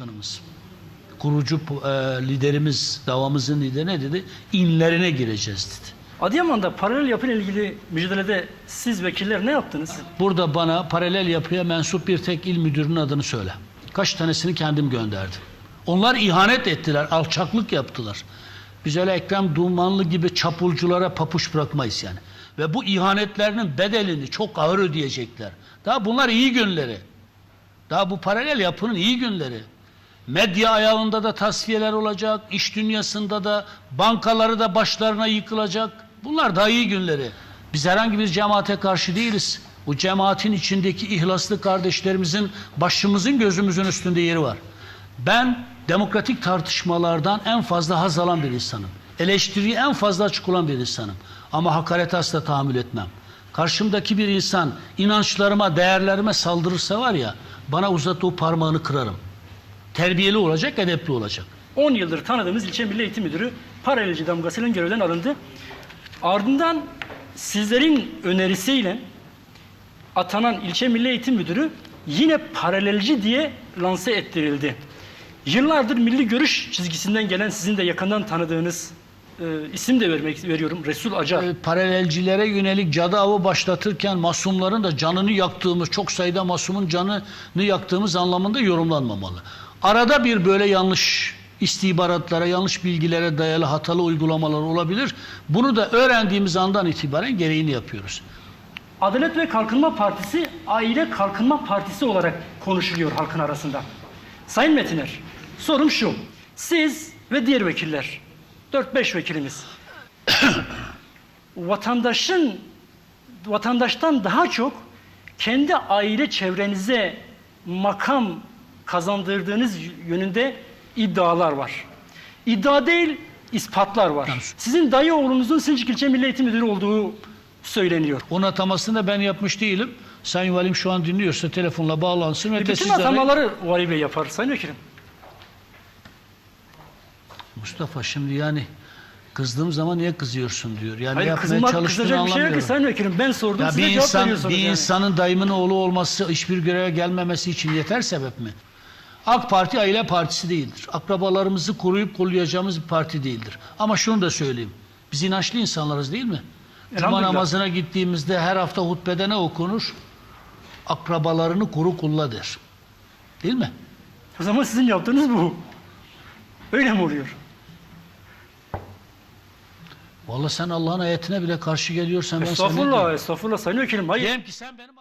Başkanımız, kurucu e, liderimiz, davamızın lideri ne dedi? İnlerine gireceğiz dedi. Adıyaman'da paralel yapıyla ilgili mücadelede siz vekiller ne yaptınız? Burada bana paralel yapıya mensup bir tek il müdürünün adını söyle. Kaç tanesini kendim gönderdim. Onlar ihanet ettiler, alçaklık yaptılar. Biz öyle Ekrem Dumanlı gibi çapulculara papuç bırakmayız yani. Ve bu ihanetlerinin bedelini çok ağır ödeyecekler. Daha bunlar iyi günleri. Daha bu paralel yapının iyi günleri. Medya ayağında da tasfiyeler olacak, iş dünyasında da, bankaları da başlarına yıkılacak. Bunlar daha iyi günleri. Biz herhangi bir cemaate karşı değiliz. Bu cemaatin içindeki ihlaslı kardeşlerimizin başımızın gözümüzün üstünde yeri var. Ben demokratik tartışmalardan en fazla haz alan bir insanım. Eleştiriyi en fazla açık olan bir insanım. Ama hakarete asla tahammül etmem. Karşımdaki bir insan inançlarıma, değerlerime saldırırsa var ya, bana uzattığı parmağını kırarım. Terbiyeli olacak, edepli olacak. 10 yıldır tanıdığımız ilçe milli eğitim müdürü paralelci damgasıyla görevden alındı. Ardından sizlerin önerisiyle atanan ilçe milli eğitim müdürü yine paralelci diye lanse ettirildi. Yıllardır milli görüş çizgisinden gelen sizin de yakından tanıdığınız e, isim de vermek veriyorum Resul Acar. E, paralelcilere yönelik cadı avı başlatırken masumların da canını yaktığımız, çok sayıda masumun canını yaktığımız anlamında yorumlanmamalı. Arada bir böyle yanlış istihbaratlara, yanlış bilgilere dayalı hatalı uygulamalar olabilir. Bunu da öğrendiğimiz andan itibaren gereğini yapıyoruz. Adalet ve Kalkınma Partisi Aile Kalkınma Partisi olarak konuşuluyor halkın arasında. Sayın Metiner, sorum şu. Siz ve diğer vekiller, 4-5 vekilimiz vatandaşın vatandaştan daha çok kendi aile çevrenize makam kazandırdığınız yönünde iddialar var. İddia değil, ispatlar var. Sizin dayı oğlunuzun Sincik İlçe Milli Eğitim Müdürü olduğu söyleniyor. Onun atamasını da ben yapmış değilim. Sayın Valim şu an dinliyorsa telefonla bağlansın ve E, Bütün tesisleri... atamaları Vali Bey yapar Sayın Vekilim. Mustafa şimdi yani kızdığım zaman niye kızıyorsun diyor. Yani Hayır yapmaya kızmak çalıştığını kızacak bir şey yok ki anlamıyorum. Sayın Vekilim. Ben sordum Ya size bir cevap insan veriyorsunuz bir yani. insanın dayımın oğlu olması hiçbir göreve gelmemesi için yeter sebep mi? AK Parti aile partisi değildir. Akrabalarımızı koruyup kollayacağımız bir parti değildir. Ama şunu da söyleyeyim. Biz inançlı insanlarız değil mi? Cuma namazına gittiğimizde her hafta hutbede ne okunur? Akrabalarını koru kulla der. Değil mi? O zaman sizin yaptığınız bu. Öyle mi oluyor? Vallahi sen Allah'ın ayetine bile karşı geliyorsan ben seni... Estağfurullah, estağfurullah Sayın Vekilim. Hayır. Diyelim ki sen benim